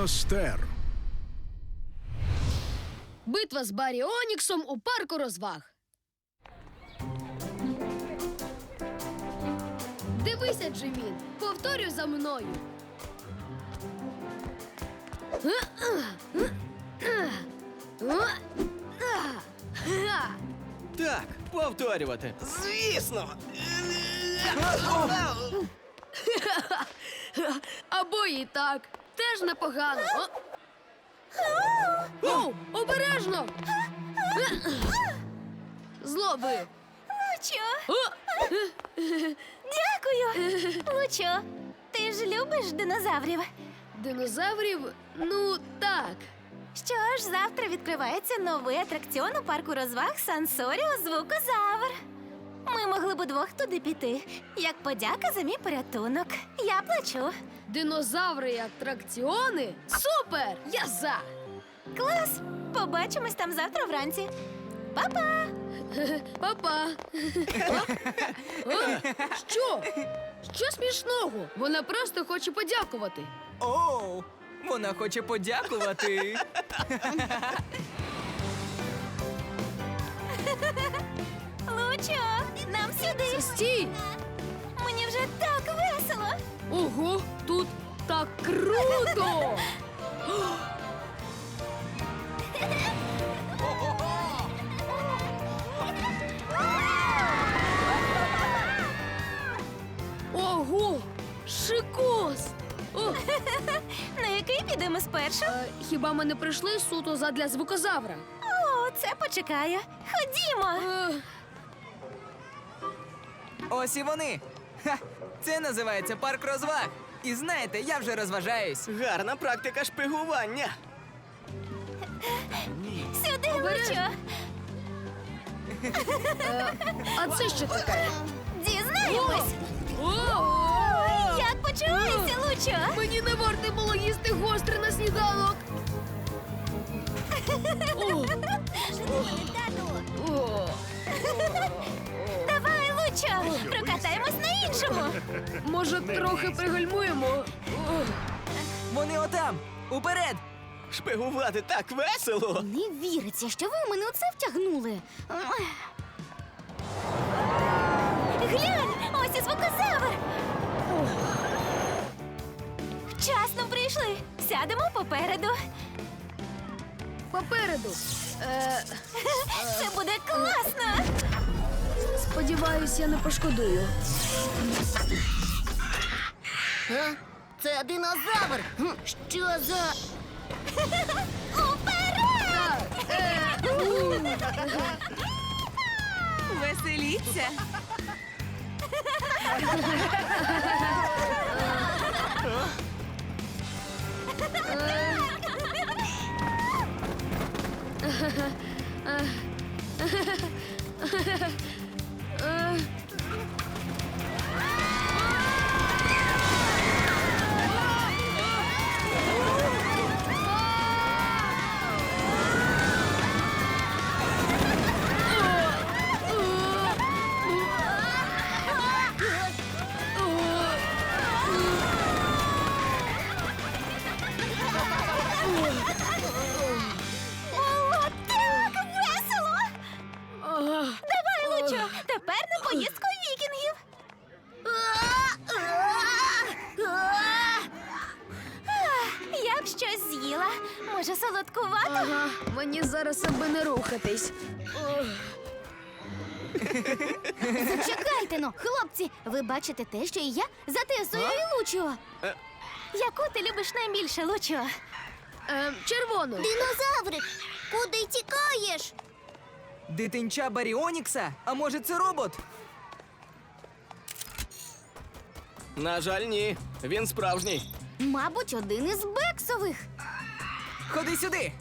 Диностер. Битва з Барі Оніксом у парку розваг. Дивися, Джимін, повторюй за мною. Так, повторювати. Звісно. Або і так. Теж непогано. О! Оу, обережно! Злоби! Лучо, О! дякую. Лучо, ти ж любиш динозаврів. Динозаврів? Ну так. Що ж, завтра відкривається новий атракціон у парку розваг Сансоріо Звукозавр. Ми могли б удвох туди піти, як подяка за мій порятунок. Я плачу. Динозаври і атракціони? Супер! Я за! Клас! Побачимось там завтра вранці. Па-па! Папа! О? Що? Що смішного? Вона просто хоче подякувати. Оу, вона хоче подякувати. Лучо, нам сюди! Стій! Мені вже так весело! Ого, тут так круто! Ого! Шикос! О, На який підемо спершу? е, хіба ми не прийшли суто задля звукозавра? О, це почекає. Ходімо! Е, Ось і вони. Ха, це називається парк розваг. І знаєте, я вже розважаюсь. Гарна практика шпигування. Сюди, Лучо! а це що таке? Дізнаємось! Як почувається, Лучо? Мені не варто було їсти гостре на сніданок. О! О! Лучо! Прокатаємось на іншому! Може, трохи пригальмуємо? Вони отам. Уперед! Шпигувати так весело. Не віриться, що ви мене у це втягнули. Глянь, ось і звукозавр. Вчасно прийшли. Сядемо попереду. Попереду. Е, Це буде класно. Сподіваюсь, я не пошкодую. Це динозавр. Що за. Е. Веселіться. мені зараз аби не рухатись. Зачекайте ну, хлопці, ви бачите те, що і я за Тесою і Лучо. Е. Яку ти любиш найбільше, Лучо? Ем, червону. Динозаврик, куди тікаєш? Дитинча Баріонікса? А може це робот? На жаль, ні. Він справжній. Мабуть, один із бексових. Ходи сюди!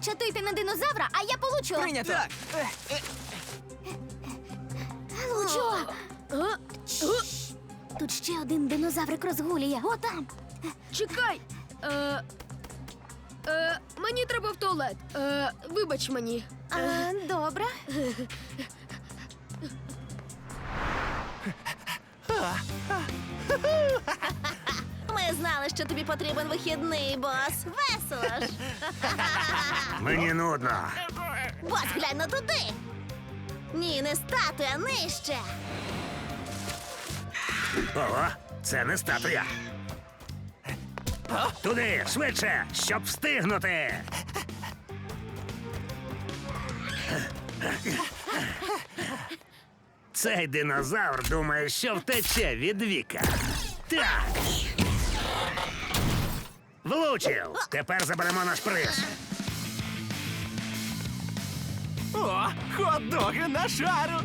Ви чатуєте на динозавра, а я получу. Прийнято! Так. Лучо! Тут ще один динозаврик розгулює. Отам. Чекай. Е, е, мені треба в туалет. Е, вибач мені. А, добре. Ми знали, що тобі потрібен вихідний, бос. Весело ж. Мені нудно. Бос, глянь на туди. Ні, не статуя, нижче. Ого, це не статуя. Туди, швидше, щоб встигнути. Цей динозавр думає, що втече від віка. Так. Влучив. Тепер заберемо наш приз. О, хот-доги на шару!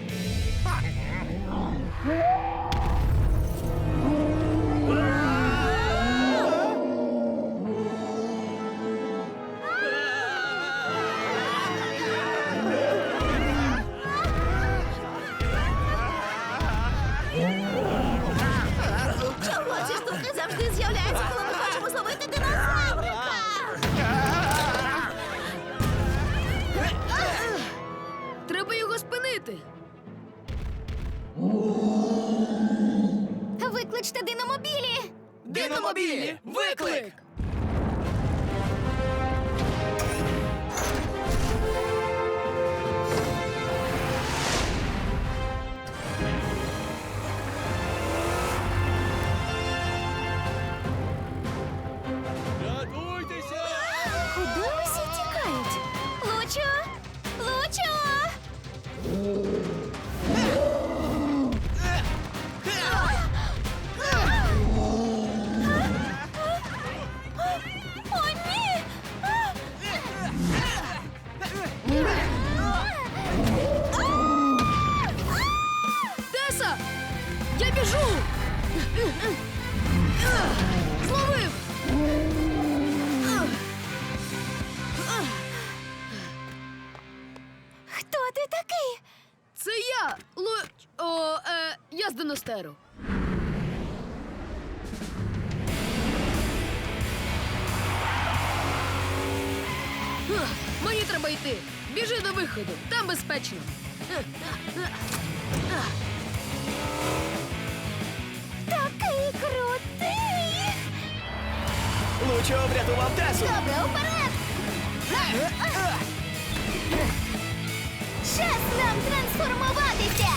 Чого ці штуки завжди з'являються, коли ми хочемо зловити динозаврика? Диномобілі! Виклик! Це я! Лу... О, е, я з Диностеру. Мені треба йти. Біжи до виходу, там безпечно. Такий крутий! Лучо врятував Тесу! Добре, уперед! Час нам трансформуватися!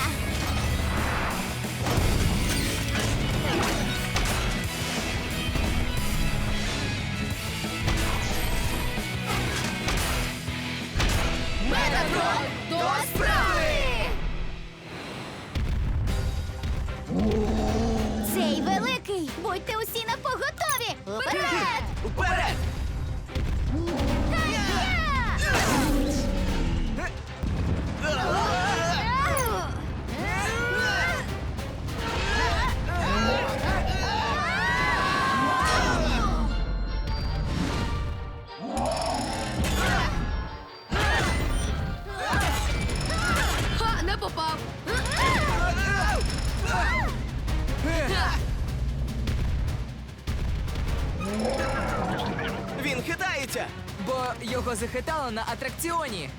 Метатрон до справи! Його захитало на атракціоні.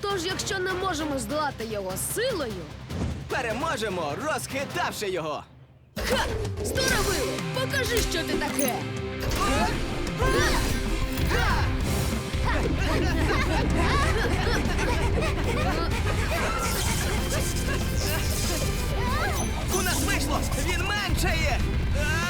Тож, якщо не можемо здолати його силою, Переможемо, розхитавши його! ха! Сторовило! Покажи, що ти таке! У нас вийшло! Він меншає! А!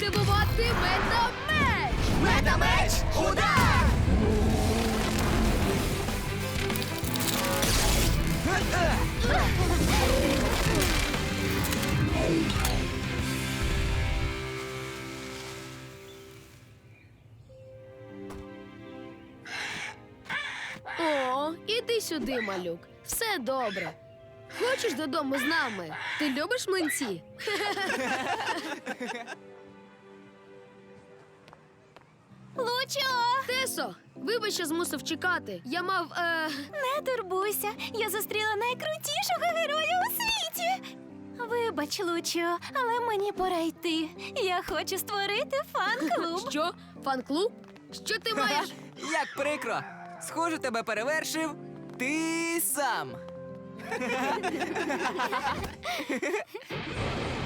Активувати метамеч! Метамеч! Удар! О, іди сюди, малюк. Все добре. Хочеш додому з нами? Ти любиш млинці? Лучо! Тесо, вибач, що змусив чекати. Я мав. Е... Не турбуйся, я зустріла найкрутішого героя у світі. Вибач, Лучо, але мені пора йти. Я хочу створити фан-клуб. Що? Фан-клуб? Що ти маєш? Як прикро! Схоже, тебе перевершив ти сам.